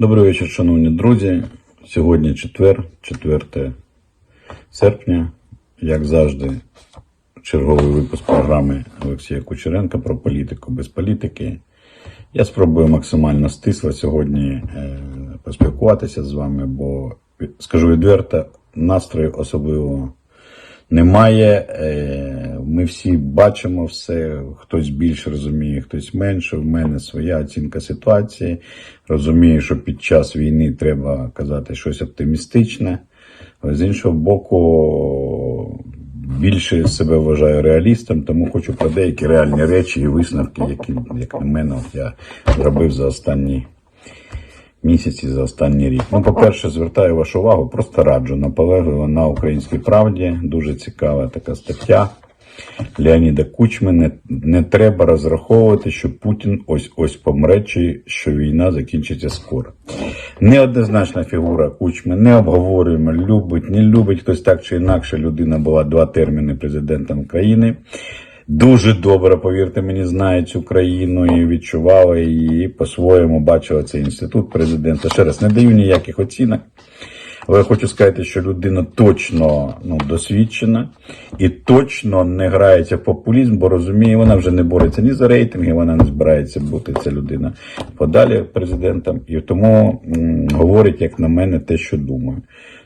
Добрий вечір, шановні друзі. Сьогодні четвер, 4 серпня. Як завжди, черговий випуск програми Олексія Кучеренка про політику без політики. Я спробую максимально стисло сьогодні е, поспілкуватися з вами, бо скажу відверто, настрою особливо немає. Е, Ми всі бачимо все. Хтось більше розуміє, хтось менше. В мене своя оцінка ситуації. Розумію, що під час війни треба казати щось оптимістичне. Але з іншого боку, більше себе вважаю реалістом, тому хочу про деякі реальні речі і висновки, які, як на мене, я зробив за останні місяці за останній рік. Ну, по-перше, звертаю вашу увагу, просто раджу наполегливо на українській правді. Дуже цікава така стаття. Леоніда Кучми не, не треба розраховувати, що Путін ось ось помре, чи що війна закінчиться скоро. Неоднозначна фігура Кучми, не обговорюємо, любить, не любить хтось так чи інакше. Людина була два терміни президентом країни. Дуже добре, повірте мені, знає цю країну і відчувала її по-своєму, бачила цей інститут президента. Ще раз не даю ніяких оцінок. Але я хочу сказати, що людина точно ну, досвідчена і точно не грається в популізм, бо розуміє, вона вже не бореться ні за рейтинги, вона не збирається бути ця людина подалі президентом. І тому м, говорить, як на мене, те, що думаю.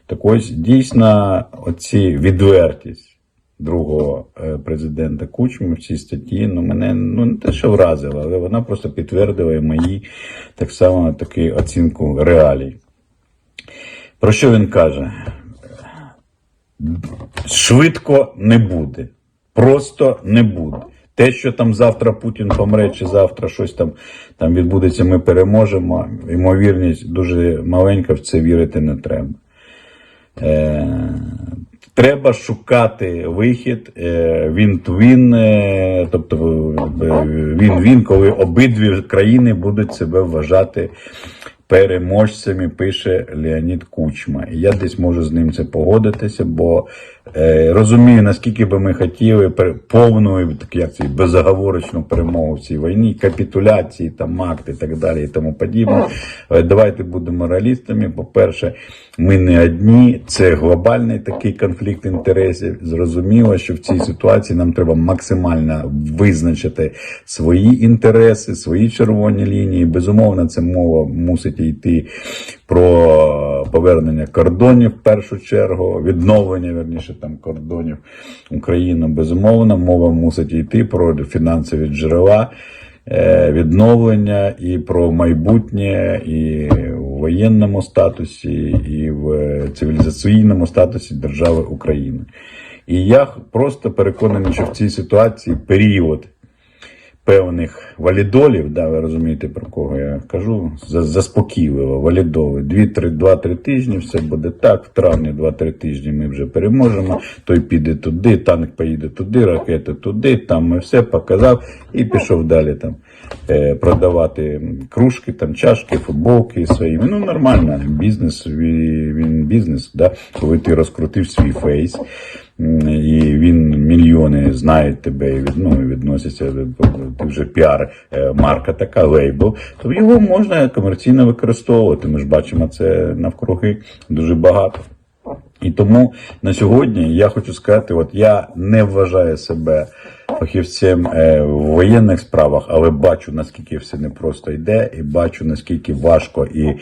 Так ось дійсно оці відвертість другого е, президента Кучми в цій статті, ну мене ну не те, що вразила, але вона просто підтвердила мої так само таки оцінку реалій. Про що він каже? Швидко не буде. Просто не буде. Те, що там завтра Путін помре, чи завтра щось там, там відбудеться, ми переможемо. Ймовірність дуже маленька, в це вірити не треба. Е, треба шукати вихід е, він-він, е, тобто е, він-він, коли обидві країни будуть себе вважати переможцями, пише Леонід Кучма. І я десь можу з ним це погодитися, бо е, розумію, наскільки би ми хотіли повну, так як це, безоговорочну перемогу в цій війні, капітуляції, там, акт і так далі і тому подібне. Але давайте будемо реалістами. По-перше, ми не одні, це глобальний такий конфлікт інтересів. Зрозуміло, що в цій ситуації нам треба максимально визначити свої інтереси, свої червоні лінії. Безумовно, це мова мусить йти про повернення кордонів в першу чергу, відновлення верніше там кордонів України. Безумовно, мова мусить йти про фінансові джерела. е, Відновлення і про майбутнє, і воєнному статусі, і в цивілізаційному статусі держави України. І я просто переконаний, що в цій ситуації період певних валідолів, да, ви розумієте, про кого я кажу, заспокійливо, валідоли. Дві-три, два-три тижні все буде так. В травні два-три тижні ми вже переможемо. Той піде туди, танк поїде туди, ракети туди, там ми все показав і пішов далі там е, продавати кружки, там чашки, футболки своїми. Ну, нормально, бізнес, він бізнес, да, коли ти розкрутив свій фейс. І він мільйони знають тебе і ну, відносяться ти вже піар е, марка така лейбл, то його можна комерційно використовувати. Ми ж бачимо це навкруги дуже багато. І тому на сьогодні я хочу сказати: от я не вважаю себе фахівцем е, в воєнних справах, але бачу наскільки все непросто йде, і бачу наскільки важко і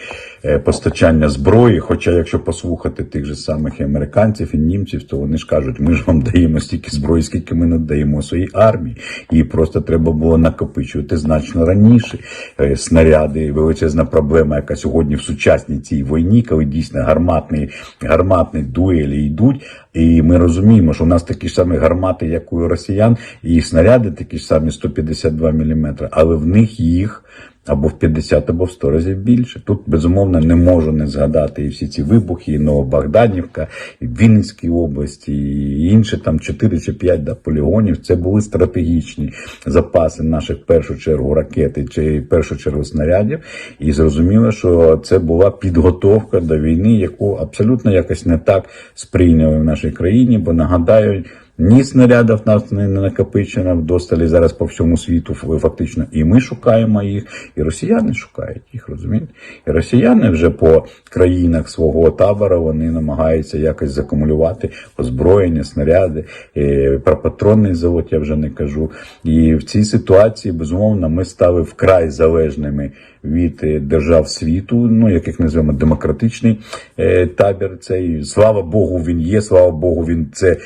е, постачання зброї. Хоча, якщо послухати тих же самих і американців і німців, то вони ж кажуть, ми ж вам даємо стільки зброї, скільки ми надаємо своїй армії, і просто треба було накопичувати значно раніше. Е, Снаряди, величезна проблема, яка сьогодні в сучасній цій війні, коли дійсно гарматні, гарматні дуелі йдуть. І ми розуміємо, що у нас такі ж самі гармати, як у росіян, і снаряди такі ж самі 152 мм, але в них їх або в 50, або в 100 разів більше. Тут, безумовно, не можу не згадати і всі ці вибухи, і Новобогданівка, і Вінницькій області, і інші там 4 чи 5 да, полігонів. Це були стратегічні запаси наших в першу чергу ракети чи в першу чергу снарядів. І зрозуміло, що це була підготовка до війни, яку абсолютно якось не так сприйняли в нашій країні, бо нагадаю. Ні снарядів нас не накопичено вдосталі зараз по всьому світу фактично. І ми шукаємо їх, і росіяни шукають їх, розумієте? І росіяни вже по країнах свого табора вони намагаються якось закумулювати озброєння, снаряди, е, про патронний завод я вже не кажу. І в цій ситуації, безумовно, ми стали вкрай залежними від е, держав світу, ну яких називаємо демократичний е, табір. Цей слава Богу, він є. Слава Богу, він це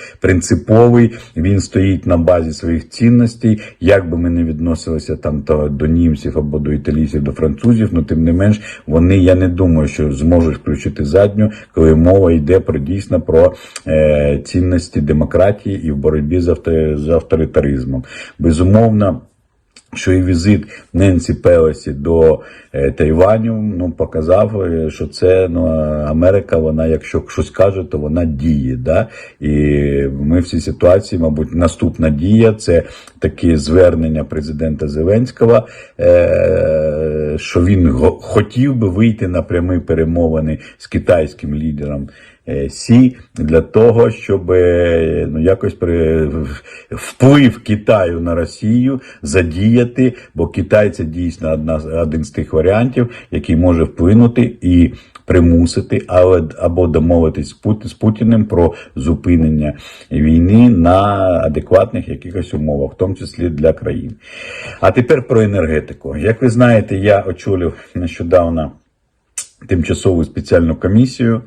принциповий. Він стоїть на базі своїх цінностей. Як би ми не відносилися там то до німців або до італійців, до французів, ну тим не менш, вони я не думаю, що зможуть включити задню, коли мова йде про дійсно про е, цінності демократії і в боротьбі з, авто, з авторитаризмом. Безумовно що і візит Ненсі Пелесі до е, Тайваню ну, показав, е, що це ну, Америка, вона, якщо щось каже, то вона діє. Да? І ми в цій ситуації, мабуть, наступна дія це таке звернення президента Зеленського, е, що він хотів би вийти на прямі перемовини з китайським лідером. Е, Сі для того, щоб е, ну якось при вплив Китаю на Росію задіяти, бо Китай це дійсно одна один з тих варіантів, який може вплинути і примусити, але або домовитись з Пут- з Путіним про зупинення війни на адекватних якихось умовах, в тому числі для країн. А тепер про енергетику. Як ви знаєте, я очолив нещодавно тимчасову спеціальну комісію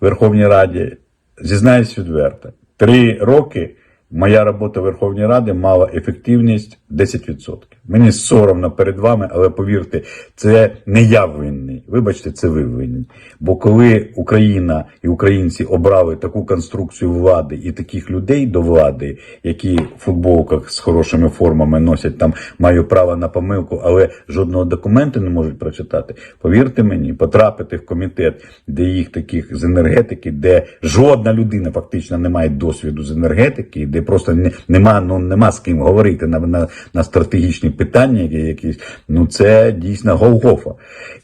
в Верховній Раді. Зізнаюсь відверто, три роки моя робота в Верховній Раді мала ефективність 10%. Мені соромно перед вами, але повірте, це не я винний. Вибачте, це ви винні. Бо коли Україна і українці обрали таку конструкцію влади і таких людей до влади, які в футболках з хорошими формами носять там маю право на помилку, але жодного документу не можуть прочитати. Повірте мені, потрапити в комітет, де їх таких з енергетики, де жодна людина фактично не має досвіду з енергетики, де просто не, нема, ну, нема з ким говорити на, на, на стратегічні питання, якісь, ну це дійсно Голгофа.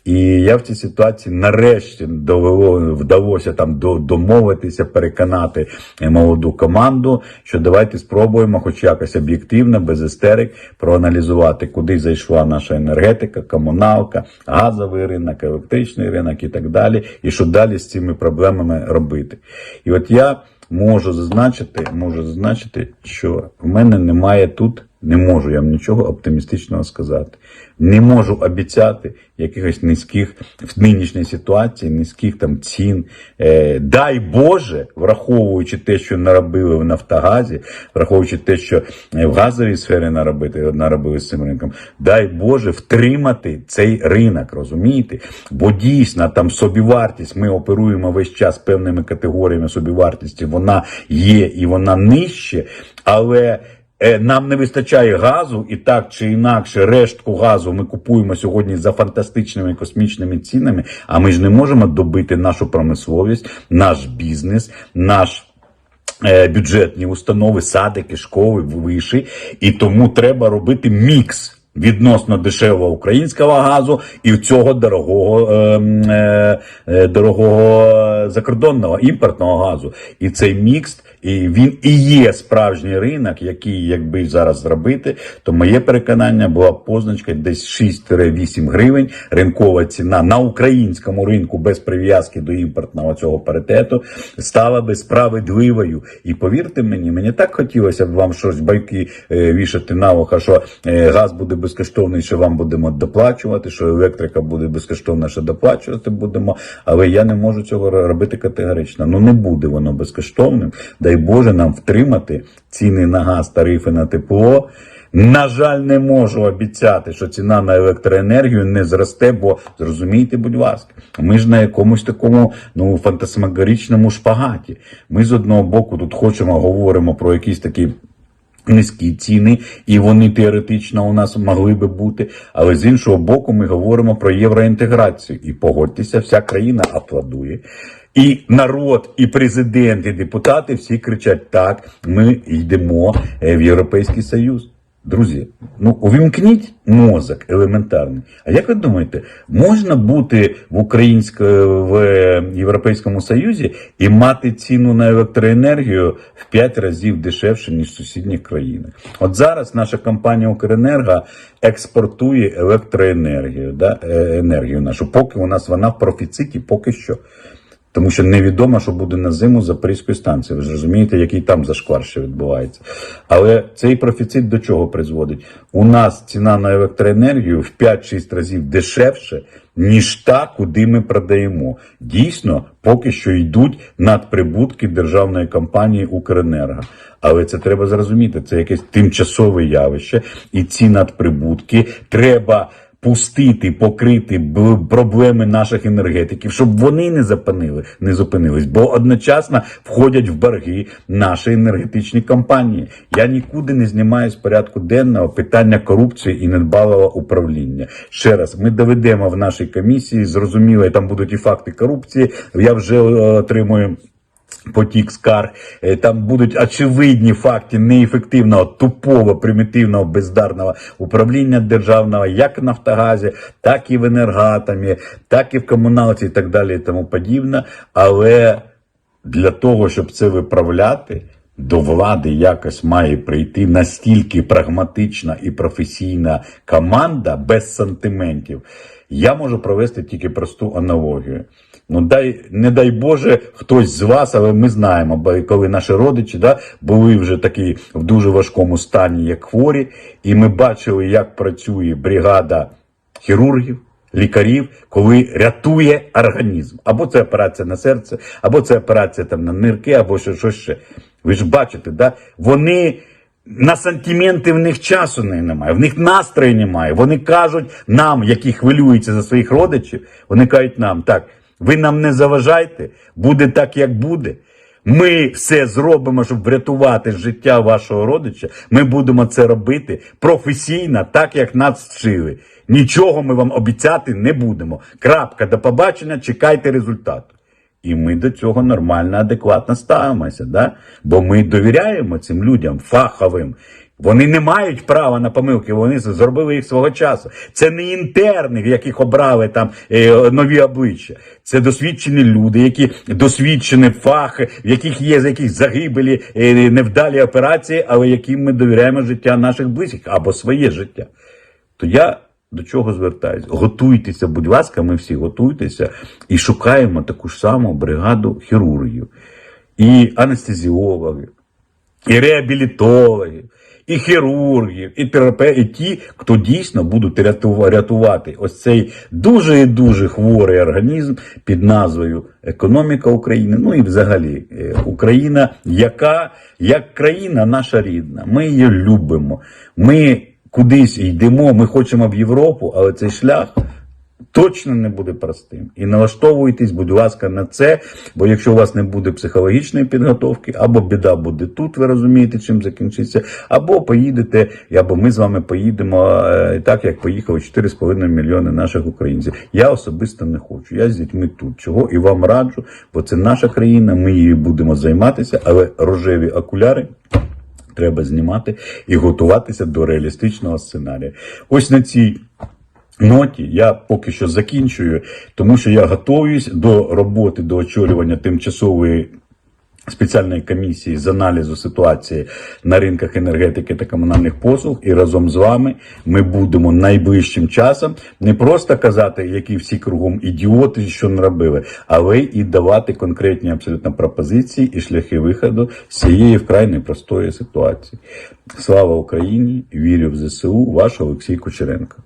І я в цій ситуації нарешті довело, вдалося там домовитися, переконати молоду команду, що давайте спробуємо, хоч якось об'єктивно, без істерик, проаналізувати, куди зайшла наша енергетика, комуналка, газовий ринок, електричний ринок і так далі, і що далі з цими проблемами робити. І от я можу зазначити, можу зазначити, що в мене немає тут. Не можу я вам нічого оптимістичного сказати. Не можу обіцяти якихось низьких в нинішній ситуації, низьких там цін. Е, дай Боже, враховуючи те, що наробили в Нафтогазі, враховуючи те, що е, в газовій сфері наробити, наробили з цим ринком, дай Боже втримати цей ринок, розумієте? Бо дійсно там собівартість, ми оперуємо весь час певними категоріями собівартості, вона є і вона нижче, але. Е, Нам не вистачає газу, і так чи інакше, рештку газу ми купуємо сьогодні за фантастичними космічними цінами. А ми ж не можемо добити нашу промисловість, наш бізнес, наш. е, Бюджетні установи, садики, школи, виші, і тому треба робити мікс відносно дешевого українського газу і цього дорогого, е, е, е, дорогого закордонного імпортного газу. І цей мікс, і він і є справжній ринок, який, якби зараз зробити, то моє переконання була позначка десь 6-8 гривень. Ринкова ціна на українському ринку без прив'язки до імпортного цього паритету стала би справедливою. І повірте мені, мені так хотілося б вам щось байки е, вішати на вуха, що е, газ буде безкоштовний, що вам будемо доплачувати, що електрика буде безкоштовна, що доплачувати будемо. Але я не можу цього робити категорично. Ну не буде воно безкоштовним. Дай Боже нам втримати ціни на газ, тарифи на тепло. На жаль, не можу обіцяти, що ціна на електроенергію не зросте, бо зрозумійте, будь ласка, ми ж на якомусь такому ну фантасмагоричному шпагаті. Ми з одного боку тут хочемо, говоримо про якісь такі. Низькі ціни, і вони теоретично у нас могли би бути. Але з іншого боку, ми говоримо про євроінтеграцію. І погодьтеся, вся країна аплодує. І народ, і президент, і депутати всі кричать: так, ми йдемо е, в Європейський Союз. Друзі, ну увімкніть мозок елементарний. А як ви думаєте, можна бути в українсько в Європейському Союзі і мати ціну на електроенергію в 5 разів дешевше, ніж в сусідніх країнах? От зараз наша компанія Укренерго експортує електроенергію, да, е, енергію нашу, поки у нас вона в профіциті, поки що. Тому що невідомо, що буде на зиму Запорізької станції. Ви ж розумієте, який там зашквар ще відбувається. Але цей профіцит до чого призводить? У нас ціна на електроенергію в 5-6 разів дешевше, ніж та, куди ми продаємо. Дійсно, поки що йдуть надприбутки державної компанії Укренерго. Але це треба зрозуміти. Це якесь тимчасове явище, і ці надприбутки треба пустити, покрити проблеми наших енергетиків, щоб вони не зупинили, не зупинились, бо одночасно входять в борги наші енергетичні компанії. Я нікуди не знімаю з порядку денного питання корупції і недбалого управління. Ще раз, ми доведемо в нашій комісії, зрозуміло, і там будуть і факти корупції. Я вже е, отримую потік скарг, Е, там будуть очевидні факти неефективного, тупого, примітивного, бездарного управління державного, як в Нафтогазі, так і в енергатомі, так і в комуналці, і так далі, і тому подібне. Але для того, щоб це виправляти, до влади якось має прийти настільки прагматична і професійна команда без сантиментів. Я можу провести тільки просту аналогію. Ну дай не дай Боже, хтось з вас, але ми знаємо, бо коли наші родичі да, були вже такі в дуже важкому стані, як хворі, і ми бачили, як працює бригада хірургів, лікарів, коли рятує організм. Або це операція на серце, або це операція там на нирки, або що, щось ще. Ви ж бачите, да? вони. На сантименти в них часу не- немає, в них настрою немає. Вони кажуть нам, які хвилюються за своїх родичів, вони кажуть нам, так, ви нам не заважайте, буде так, як буде. Ми все зробимо, щоб врятувати життя вашого родича. Ми будемо це робити професійно, так як нас вчили. Нічого ми вам обіцяти не будемо. Крапка, до побачення, чекайте результату. І ми до цього нормально, адекватно ставимося, да? бо ми довіряємо цим людям фаховим. Вони не мають права на помилки, вони зробили їх свого часу. Це не інтерни, яких обрали там е, нові обличчя. Це досвідчені люди, які досвідчені фах, в яких є якісь загибелі, е, невдалі операції, але яким ми довіряємо життя наших близьких або своє життя. То я до чого звертаюся? Готуйтеся, будь ласка, ми всі готуйтеся і шукаємо таку ж саму бригаду хірургів, і анестезіологів, і реабілітологів, і хірургів, і терапевтів, і ті, хто дійсно будуть рятувати ось цей дуже і дуже хворий організм під назвою Економіка України. Ну і взагалі е, Україна, яка як країна наша рідна. Ми її любимо. Ми кудись йдемо, ми хочемо в Європу, але цей шлях точно не буде простим. І налаштовуйтесь, будь ласка, на це. Бо якщо у вас не буде психологічної підготовки, або біда буде тут, ви розумієте, чим закінчиться, або поїдете, або ми з вами поїдемо е, так, як поїхали 4,5 мільйони наших українців. Я особисто не хочу. Я з дітьми тут. Чого і вам раджу, бо це наша країна, ми її будемо займатися, але рожеві окуляри. Треба знімати і готуватися до реалістичного сценарію. Ось на цій ноті я поки що закінчую, тому що я готуюсь до роботи, до очолювання тимчасової спеціальної комісії з аналізу ситуації на ринках енергетики та комунальних послуг. І разом з вами ми будемо найближчим часом не просто казати, які всі кругом ідіоти, що не робили, але і давати конкретні абсолютно пропозиції і шляхи виходу з цієї вкрай непростої ситуації. Слава Україні! Вірю в ЗСУ, ваш Олексій Кучеренко.